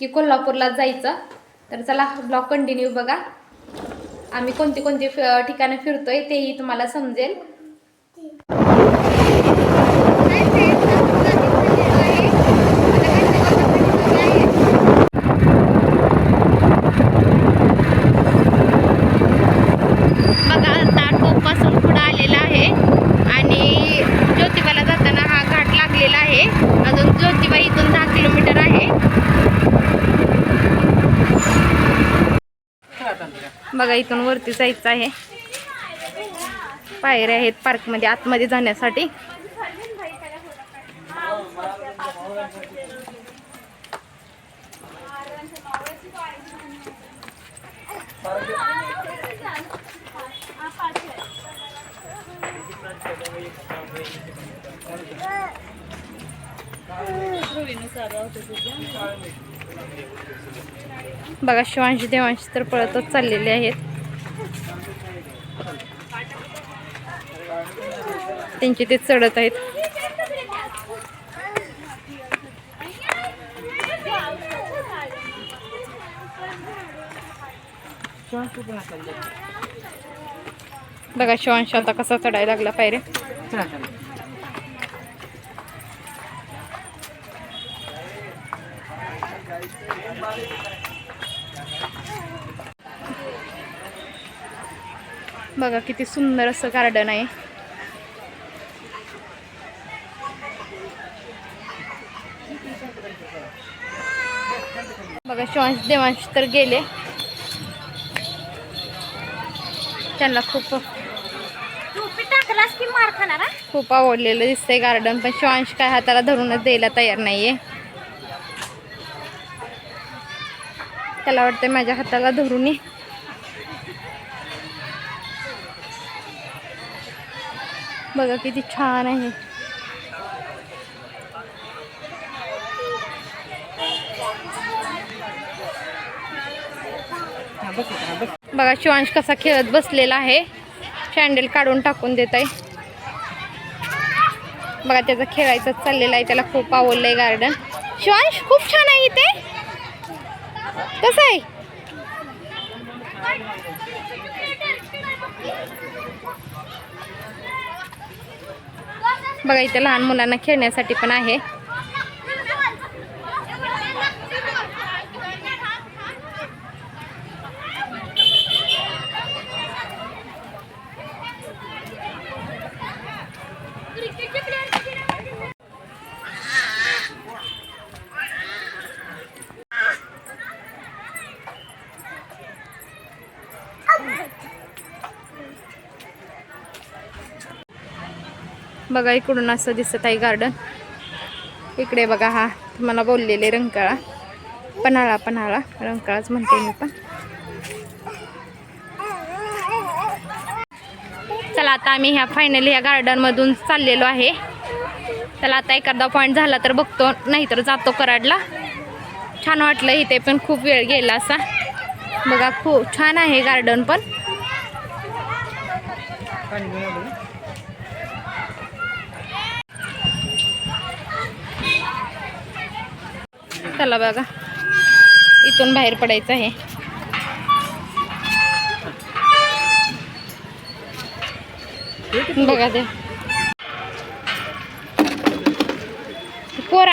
की कोल्हापूरला जायचं. तर चला ब्लॉग कंटिन्यू बघा. आम्ही कोणती कोणती ठिकाणं फिरतोय तेही तुम्हाला समजेल. बघा इथून वरती जायचं आहे. पायऱ्या आहेत पार्कमध्ये आतमध्ये जाण्यासाठी. बघा शिवांशी देवांशी तर पळतच चाललेले आहेत. त्यांचे ते चढत आहेत. बघा शिवांशी आता कसा चढायला लागला पायरे बघा किती सुंदर असं गार्डन आहे. बघा शिवांश देवांश तर गेले. त्यांना खूप? खूप आवडलेलं दिसतंय गार्डन पण शिवांश काय हाताला धरूनच द्यायला तयार नाहीये. त्याला वाटतंय माझ्या हाताला धरून ये. बघा किती छान आहे. बघा शिवांश कसा खेळत बसलेला आहे. सँडल काढून टाकून देत आहे बघा त्याचा खेळायचं चाललेलं आहे. त्याला खूप आवडलंय गार्डन शिवांश खूप छान आहे इथे. कसं आहे? बघा इथे लहान मुलांना खेळण्यासाठी पण आहे. बघा इकडून असं दिसत आहे गार्डन इकडे बघा हा तुम्हाला बोललेले रंकाळा. पन्हाळा पन्हाळा. रंकाळाच म्हणते मी पण. चला आता आम्ही ह्या फायनली ह्या गार्डनमधून चाललेलो आहे. चला आता एखादा पॉईंट झाला तर बघतो नाहीतर जातो कराडला. छान वाटलं इथे पण खूप वेळ गेला असा. बघा खूप छान आहे गार्डन पण. चला बघा. इथून बाहेर पडायचं आहे. बघा ते. पोरा